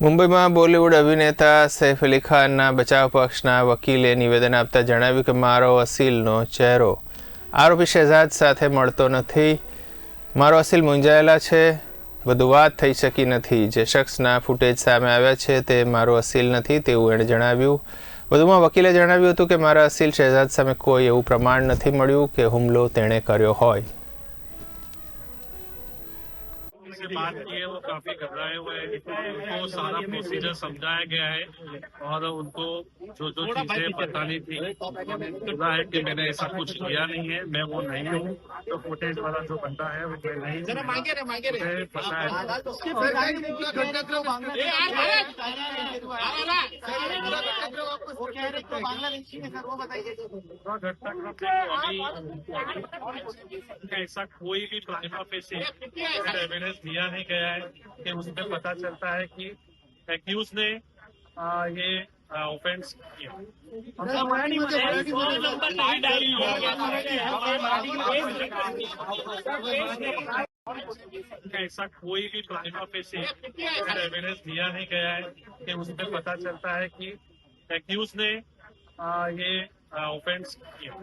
મુંબઈમાં બોલિવૂડ અભિનેતા સૈફ અલી ખાનના બચાવ પક્ષના વકીલે નિવેદન આપતા જણાવ્યું કે મારો અસીલનો ચહેરો આરોપી શહેજાદ સાથે મળતો નથી. મારો અસીલ મૂંઝાયેલા છે, વધુ વાત થઈ શકી નથી. જે શખ્સના ફૂટેજ સામે આવ્યા છે તે મારો અસીલ નથી તેવું એણે જણાવ્યું. વધુમાં વકીલે જણાવ્યું હતું કે મારા અસીલ શહેજાદ સામે કોઈ એવું પ્રમાણ નથી મળ્યું કે હુમલો તેણે કર્યો હોય. से बात की है वो काफ़ी घबराए हुए हैं। उनको सारा प्रोसीजर समझाया गया है और उनको जो जो चीज़ें बतानी थी बोला है कि मैंने ऐसा कुछ किया नहीं है मैं वो नहीं हूँ। तो फुटेज वाला जो बंदा है वो मैं नहीं हूँ। मुझे पता है पूरा घटनाक्रम देखो अभी ऐसा कोई भी प्राइमा फेसी एविडेंस दिया नहीं गया है कि उसमें पता चलता है कि एक्यूज ने ये ऑफेंस किया। ऐसा कोई भी प्राइमा फेसी एविडेंस दिया नहीं गया है कि उसमें पता चलता है कि एक्यूज ने ये ऑफेंस किया।